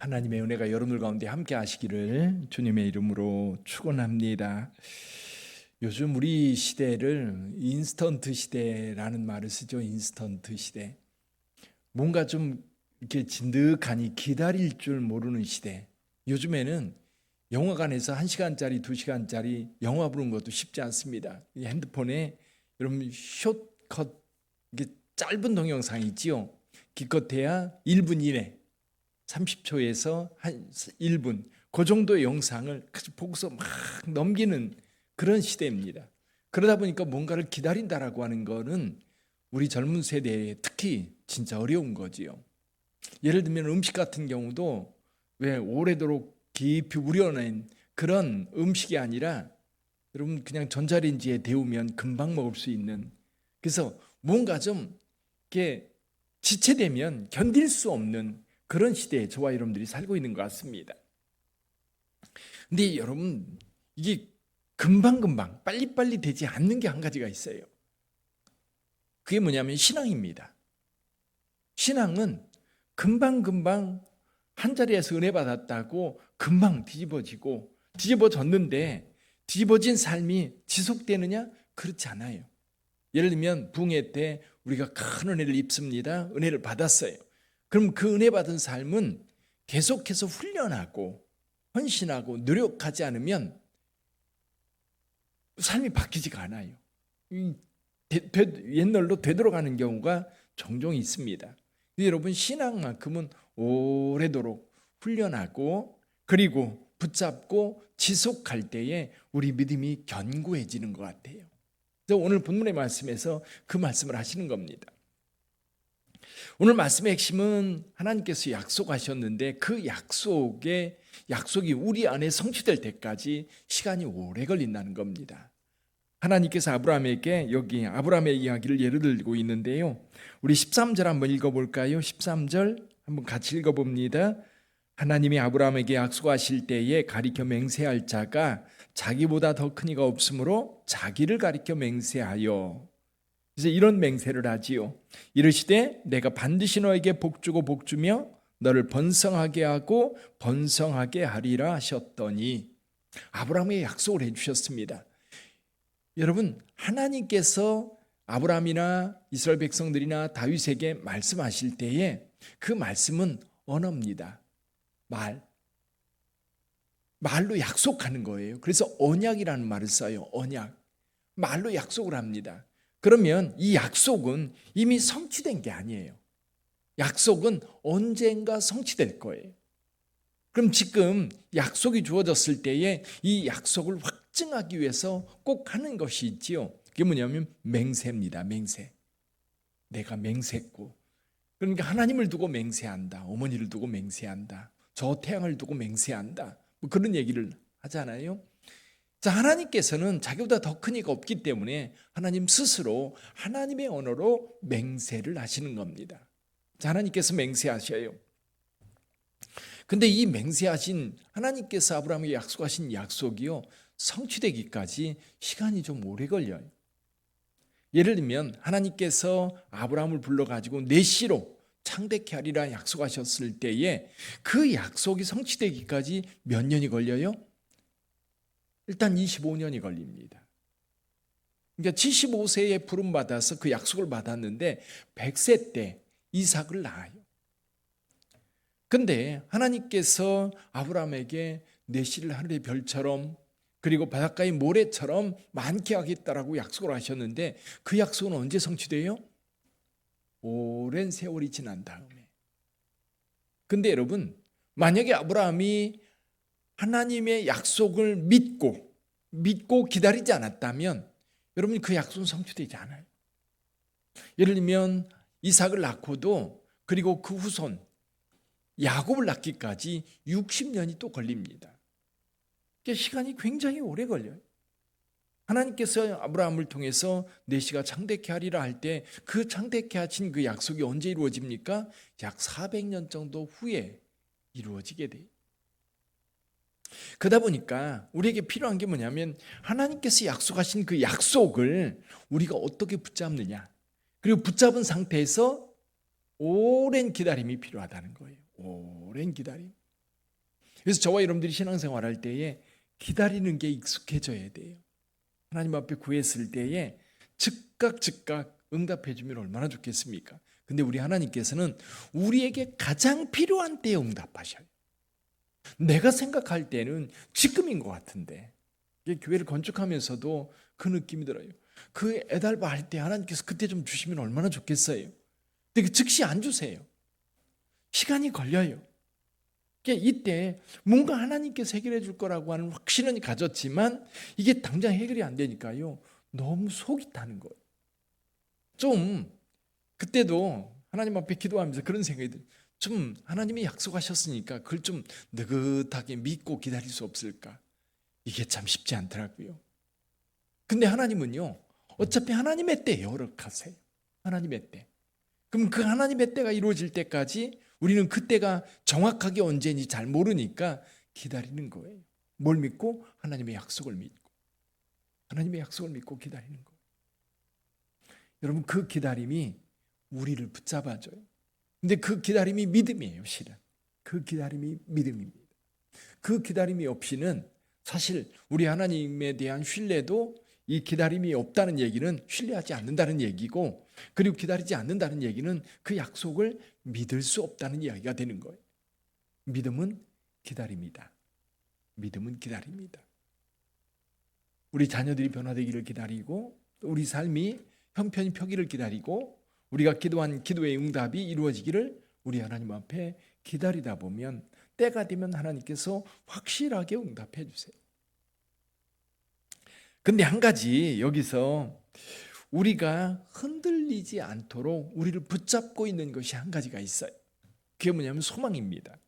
하나님의 은혜가 여러분들 가운데 함께 하시기를 주님의 이름으로 축원합니다. 요즘 우리 시대를 인스턴트 시대라는 말을 쓰죠. 인스턴트 시대. 뭔가 좀 이렇게 진득하니 기다릴 줄 모르는 시대. 요즘에는 영화관에서 1시간짜리, 2시간짜리 영화 보는 것도 쉽지 않습니다. 이 핸드폰에 여러분 숏컷 이게 짧은 동영상이 있지요. 기껏해야 1분 이내 30초에서 한 1분 그 정도의 영상을 보고서 막 넘기는 그런 시대입니다. 그러다 보니까 뭔가를 기다린다라고 하는 거는 우리 젊은 세대에 특히 진짜 어려운 거지요. 예를 들면 음식 같은 경우도 왜 오래도록 깊이 우려낸 그런 음식이 아니라 여러분 그냥 전자레인지에 데우면 금방 먹을 수 있는 그래서 뭔가 좀 이렇게 지체되면 견딜 수 없는 그런 시대에 저와 여러분들이 살고 있는 것 같습니다. 근데 여러분 이게 금방금방 빨리빨리 되지 않는 게 한 가지가 있어요. 그게 뭐냐면 신앙입니다. 신앙은 금방금방 한 자리에서 은혜 받았다고 금방 뒤집어지고 뒤집어졌는데 뒤집어진 삶이 지속되느냐? 그렇지 않아요. 예를 들면 붕해 때 우리가 큰 은혜를 입습니다. 은혜를 받았어요. 그럼 그 은혜 받은 삶은 계속해서 훈련하고 헌신하고 노력하지 않으면 삶이 바뀌지가 않아요. 옛날로 되돌아가는 경우가 종종 있습니다. 여러분 신앙만큼은 오래도록 훈련하고 그리고 붙잡고 지속할 때에 우리 믿음이 견고해지는 것 같아요. 그래서 오늘 본문의 말씀에서 그 말씀을 하시는 겁니다. 오늘 말씀의 핵심은 하나님께서 약속하셨는데 그 약속의 약속이 우리 안에 성취될 때까지 시간이 오래 걸린다는 겁니다. 하나님께서 아브라함에게 여기 아브라함의 이야기를 예를 들고 있는데요. 우리 13절 한번 읽어 볼까요? 13절 한번 같이 읽어 봅니다. 하나님이 아브라함에게 약속하실 때에 가리켜 맹세할 자가 자기보다 더 큰 이가 없으므로 자기를 가리켜 맹세하여 그래서 이런 맹세를 하지요. 이르시되 내가 반드시 너에게 복주고 복주며 너를 번성하게 하고 번성하게 하리라 하셨더니 아브라함에게 약속을 해 주셨습니다. 여러분 하나님께서 아브라함이나 이스라엘 백성들이나 다윗에게 말씀하실 때에 그 말씀은 언어입니다. 말. 말로 약속하는 거예요. 그래서 언약이라는 말을 써요. 언약. 말로 약속을 합니다. 그러면 이 약속은 이미 성취된 게 아니에요. 약속은 언젠가 성취될 거예요. 그럼 지금 약속이 주어졌을 때에 이 약속을 확증하기 위해서 꼭 하는 것이 있지요. 그게 뭐냐면 맹세입니다. 맹세. 내가 맹세했고. 그러니까 하나님을 두고 맹세한다. 어머니를 두고 맹세한다. 저 태양을 두고 맹세한다. 뭐 그런 얘기를 하잖아요. 자, 하나님께서는 자기보다 더 큰 이가 없기 때문에 하나님 스스로 하나님의 언어로 맹세를 하시는 겁니다. 자, 하나님께서 맹세하셔요. 근데 이 맹세하신 하나님께서 아브라함에게 약속하신 약속이요. 성취되기까지 시간이 좀 오래 걸려요. 예를 들면 하나님께서 아브라함을 불러 가지고 내 씨로 창대케 하리라 약속하셨을 때에 그 약속이 성취되기까지 몇 년이 걸려요? 일단 25년이 걸립니다. 그러니까 75세에 부름 받아서 그 약속을 받았는데 100세 때 이삭을 낳아요. 근데 하나님께서 아브라함에게 내 씨를 하늘의 별처럼 그리고 바닷가의 모래처럼 많게 하겠다라고 약속을 하셨는데 그 약속은 언제 성취돼요? 오랜 세월이 지난 다음에. 근데 여러분, 만약에 아브라함이 하나님의 약속을 믿고 믿고 기다리지 않았다면 여러분 그 약속은 성취되지 않아요. 예를 들면 이삭을 낳고도 그리고 그 후손 야곱을 낳기까지 60년이 또 걸립니다. 그러니까 시간이 굉장히 오래 걸려요. 하나님께서 아브라함을 통해서 내시가 창대케 하리라 할 때 그 창대케 하신 그 약속이 언제 이루어집니까? 약 400년 정도 후에 이루어지게 돼요. 그러다 보니까 우리에게 필요한 게 뭐냐면 하나님께서 약속하신 그 약속을 우리가 어떻게 붙잡느냐. 그리고 붙잡은 상태에서 오랜 기다림이 필요하다는 거예요. 오랜 기다림. 그래서 저와 여러분들이 신앙생활 할 때에 기다리는 게 익숙해져야 돼요. 하나님 앞에 구했을 때에 즉각 즉각 응답해 주면 얼마나 좋겠습니까? 근데 우리 하나님께서는 우리에게 가장 필요한 때에 응답하셔요. 내가 생각할 때는 지금인 것 같은데 교회를 건축하면서도 그 느낌이 들어요. 그 애달바 할 때 하나님께서 그때 좀 주시면 얼마나 좋겠어요. 근데 그 즉시 안 주세요. 시간이 걸려요. 그러니까 이때 뭔가 하나님께서 해결해 줄 거라고 하는 확신은 가졌지만 이게 당장 해결이 안 되니까요. 너무 속이 타는 거예요. 좀 그때도 하나님 앞에 기도하면서 그런 생각이 들어요. 좀 하나님이 약속하셨으니까 그걸 좀 느긋하게 믿고 기다릴 수 없을까? 이게 참 쉽지 않더라고요. 근데 하나님은요. 어차피 하나님의 때에 허락하세요. 하나님의 때. 그럼 그 하나님의 때가 이루어질 때까지 우리는 그때가 정확하게 언제인지 잘 모르니까 기다리는 거예요. 뭘 믿고? 하나님의 약속을 믿고. 하나님의 약속을 믿고 기다리는 거예요. 여러분 그 기다림이 우리를 붙잡아줘요. 근데 그 기다림이 믿음이에요, 실은. 그 기다림이 믿음입니다. 그 기다림이 없이는 사실 우리 하나님에 대한 신뢰도 이 기다림이 없다는 얘기는 신뢰하지 않는다는 얘기고 그리고 기다리지 않는다는 얘기는 그 약속을 믿을 수 없다는 이야기가 되는 거예요. 믿음은 기다립니다. 믿음은 기다립니다. 우리 자녀들이 변화되기를 기다리고 우리 삶이 형편이 펴기를 기다리고 우리가 기도한 기도의 응답이 이루어지기를 우리 하나님 앞에 기다리다 보면 때가 되면 하나님께서 확실하게 응답해 주세요. 근데 한 가지 여기서 우리가 흔들리지 않도록 우리를 붙잡고 있는 것이 한 가지가 있어요. 그게 뭐냐면 소망입니다.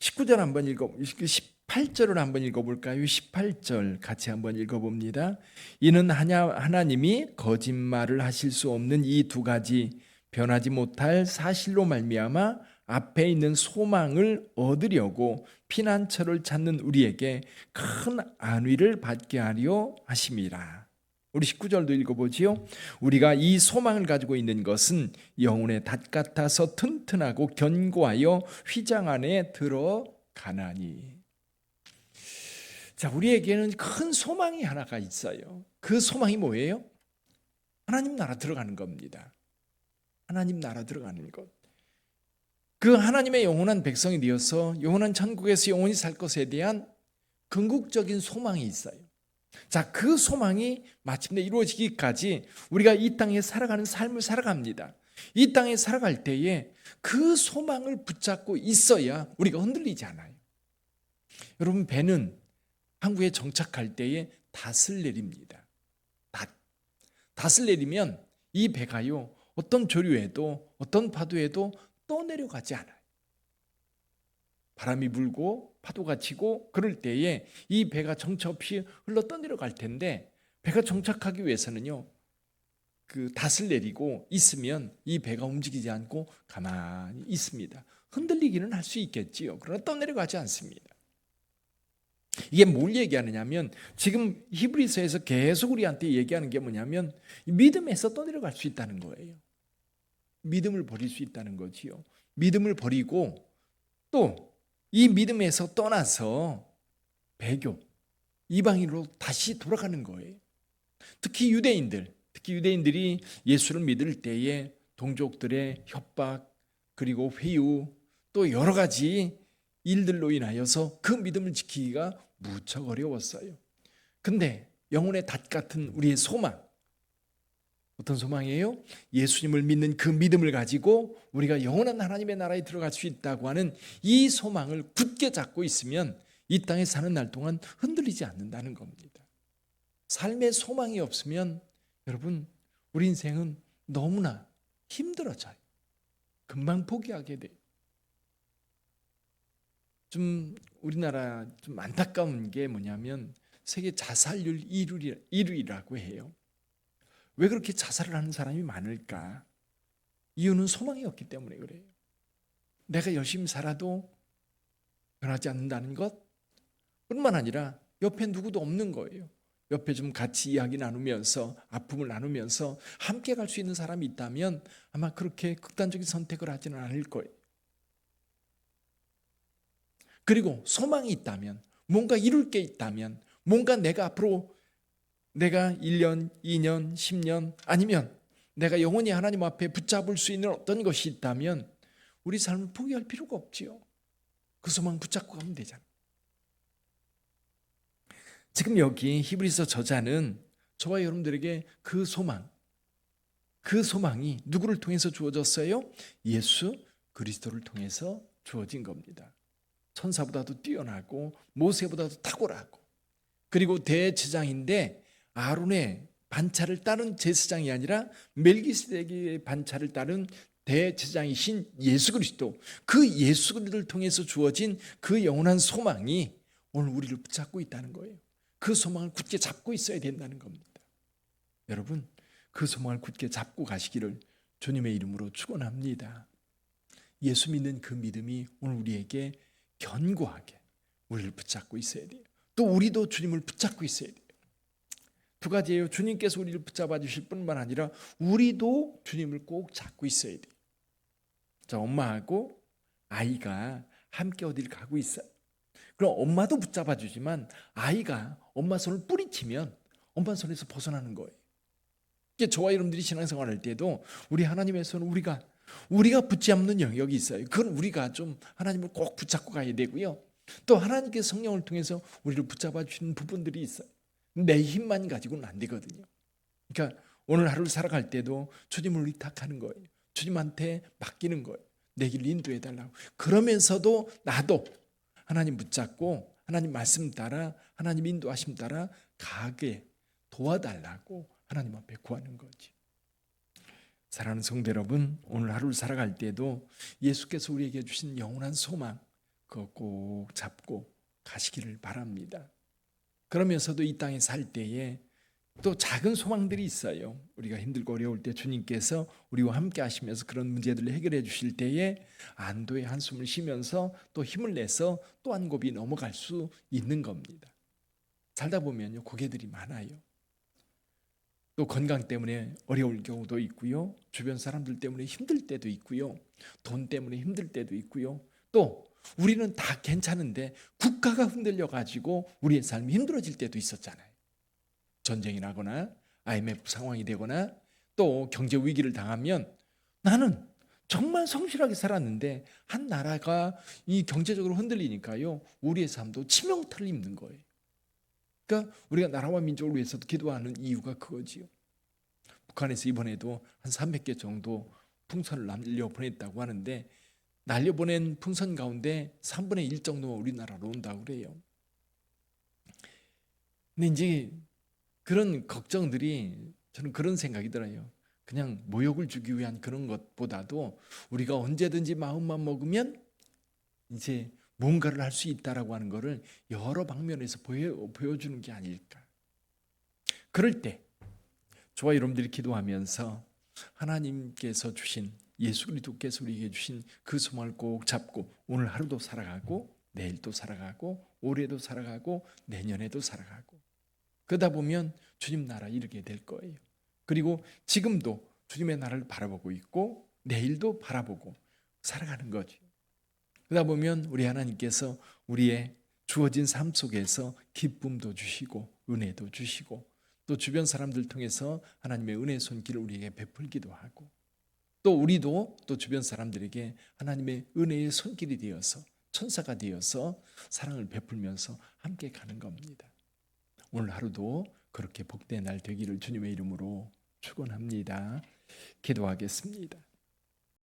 19절 한번 읽어 18절을 한번 읽어 볼까요? 18절 같이 한번 읽어 봅니다. 이는 하나님이 거짓말을 하실 수 없는 이 두 가지 변하지 못할 사실로 말미암아 앞에 있는 소망을 얻으려고 피난처를 찾는 우리에게 큰 안위를 받게 하려 하심이라. 우리 19절도 읽어보지요. 우리가 이 소망을 가지고 있는 것은 영혼의 닷 같아서 튼튼하고 견고하여 휘장 안에 들어가나니. 자, 우리에게는 큰 소망이 하나가 있어요. 그 소망이 뭐예요? 하나님 나라 들어가는 겁니다. 하나님 나라 들어가는 것. 그 하나님의 영원한 백성이 되어서 영원한 천국에서 영원히 살 것에 대한 궁극적인 소망이 있어요. 자, 그 소망이 마침내 이루어지기까지 우리가 이 땅에 살아가는 삶을 살아갑니다. 이 땅에 살아갈 때에 그 소망을 붙잡고 있어야 우리가 흔들리지 않아요. 여러분, 배는 항구에 정착할 때에 닷을 내립니다. 닷. 닷을 내리면 이 배가요, 어떤 조류에도, 어떤 파도에도 떠내려가지 않아요. 바람이 불고 파도가 치고 그럴 때에 이 배가 정처 없이 흘러 떠내려갈 텐데 배가 정착하기 위해서는요. 그 닷을 내리고 있으면 이 배가 움직이지 않고 가만히 있습니다. 흔들리기는 할 수 있겠지요. 그러나 떠내려가지 않습니다. 이게 뭘 얘기하느냐면 지금 히브리서에서 계속 우리한테 얘기하는 게 뭐냐면 믿음에서 떠내려갈 수 있다는 거예요. 믿음을 버릴 수 있다는 거지요. 믿음을 버리고 또 이 믿음에서 떠나서 배교, 이방인으로 다시 돌아가는 거예요. 특히 유대인들, 특히 유대인들이 예수를 믿을 때에 동족들의 협박, 그리고 회유, 또 여러 가지 일들로 인하여서 그 믿음을 지키기가 무척 어려웠어요. 근데 영혼의 닷 같은 우리의 소망, 어떤 소망이에요? 예수님을 믿는 그 믿음을 가지고 우리가 영원한 하나님의 나라에 들어갈 수 있다고 하는 이 소망을 굳게 잡고 있으면 이 땅에 사는 날 동안 흔들리지 않는다는 겁니다. 삶의 소망이 없으면 여러분 우리 인생은 너무나 힘들어져요. 금방 포기하게 돼요. 좀 우리나라 좀 안타까운 게 뭐냐면 세계 자살률 1위라고 해요. 왜 그렇게 자살을 하는 사람이 많을까? 이유는 소망이 없기 때문에 그래요. 내가 열심히 살아도 변하지 않는다는 것 뿐만 아니라 옆에 누구도 없는 거예요. 옆에 좀 같이 이야기 나누면서 아픔을 나누면서 함께 갈 수 있는 사람이 있다면 아마 그렇게 극단적인 선택을 하지는 않을 거예요. 그리고 소망이 있다면 뭔가 이룰 게 있다면 뭔가 내가 앞으로 내가 1년, 2년, 10년 아니면 내가 영원히 하나님 앞에 붙잡을 수 있는 어떤 것이 있다면 우리 삶을 포기할 필요가 없지요. 그 소망 붙잡고 가면 되잖아. 지금 여기 히브리서 저자는 저와 여러분들에게 그 소망, 그 소망이 누구를 통해서 주어졌어요? 예수 그리스도를 통해서 주어진 겁니다. 천사보다도 뛰어나고 모세보다도 탁월하고 그리고 대제장인데 아론의 반차를 따른 제사장이 아니라 멜기세덱의 반차를 따른 대제사장이신 예수 그리스도 그 예수 그리스도를 통해서 주어진 그 영원한 소망이 오늘 우리를 붙잡고 있다는 거예요. 그 소망을 굳게 잡고 있어야 된다는 겁니다. 여러분 그 소망을 굳게 잡고 가시기를 주님의 이름으로 축원합니다. 예수 믿는 그 믿음이 오늘 우리에게 견고하게 우리를 붙잡고 있어야 돼요. 또 우리도 주님을 붙잡고 있어야 돼요. 두 가지예요. 주님께서 우리를 붙잡아 주실 뿐만 아니라 우리도 주님을 꼭 잡고 있어야 돼요. 자, 엄마하고 아이가 함께 어딜 가고 있어요. 그럼 엄마도 붙잡아 주지만 아이가 엄마 손을 뿌리치면 엄마 손에서 벗어나는 거예요. 이게 저와 여러분들이 신앙생활할 때도 우리 하나님의 손을 우리가 우리가 붙잡는 영역이 있어요. 그건 우리가 좀 하나님을 꼭 붙잡고 가야 되고요. 또 하나님께 성령을 통해서 우리를 붙잡아 주는 부분들이 있어요. 내 힘만 가지고는 안 되거든요. 그러니까 오늘 하루를 살아갈 때도 주님을 의탁하는 거예요. 주님한테 맡기는 거예요. 내 길 인도해 달라고. 그러면서도 나도 하나님 붙잡고 하나님 말씀 따라 하나님 인도하심 따라 가게 도와달라고 하나님 앞에 구하는 거지. 사랑하는 성도 여러분, 오늘 하루를 살아갈 때도 예수께서 우리에게 주신 영원한 소망 그거 꼭 잡고 가시기를 바랍니다. 그러면서도 이 땅에 살 때에 또 작은 소망들이 있어요. 우리가 힘들고 어려울 때 주님께서 우리와 함께 하시면서 그런 문제들을 해결해 주실 때에 안도의 한숨을 쉬면서 또 힘을 내서 또한 곱이 넘어갈 수 있는 겁니다. 살다 보면요, 고개들이 많아요. 또 건강 때문에 어려울 경우도 있고요. 주변 사람들 때문에 힘들 때도 있고요. 돈 때문에 힘들 때도 있고요. 또 우리는 다 괜찮은데 국가가 흔들려 가지고 우리의 삶이 힘들어질 때도 있었잖아요. 전쟁이 나거나 IMF 상황이 되거나 또 경제 위기를 당하면 나는 정말 성실하게 살았는데 한 나라가 이 경제적으로 흔들리니까요. 우리의 삶도 치명타를 입는 거예요. 그러니까 우리가 나라와 민족을 위해서도 기도하는 이유가 그거지요. 북한에서 이번에도 한 300개 정도 풍선을 날려 보냈다고 하는데 날려 보낸 풍선 가운데 3분의 1 정도가 우리나라로 온다고 그래요. 근데 이제 그런 걱정들이 저는 그런 생각이 들어요. 그냥 모욕을 주기 위한 그런 것보다도 우리가 언제든지 마음만 먹으면 이제 뭔가를 할 수 있다라고 하는 것을 여러 방면에서 보여, 보여주는 게 아닐까. 그럴 때 저와 여러분들이 기도하면서 하나님께서 주신 예수 그리스도께서 우리에게 주신 그 소망을 꼭 잡고 오늘 하루도 살아가고 내일도 살아가고 올해도 살아가고 내년에도 살아가고 그러다 보면 주님 나라 이르게 될 거예요. 그리고 지금도 주님의 나라를 바라보고 있고 내일도 바라보고 살아가는 거죠. 그러다 보면 우리 하나님께서 우리의 주어진 삶 속에서 기쁨도 주시고 은혜도 주시고 또 주변 사람들 통해서 하나님의 은혜 손길을 우리에게 베풀기도 하고 또 우리도 또 주변 사람들에게 하나님의 은혜의 손길이 되어서 천사가 되어서 사랑을 베풀면서 함께 가는 겁니다. 오늘 하루도 그렇게 복된 날 되기를 주님의 이름으로 축원합니다. 기도하겠습니다.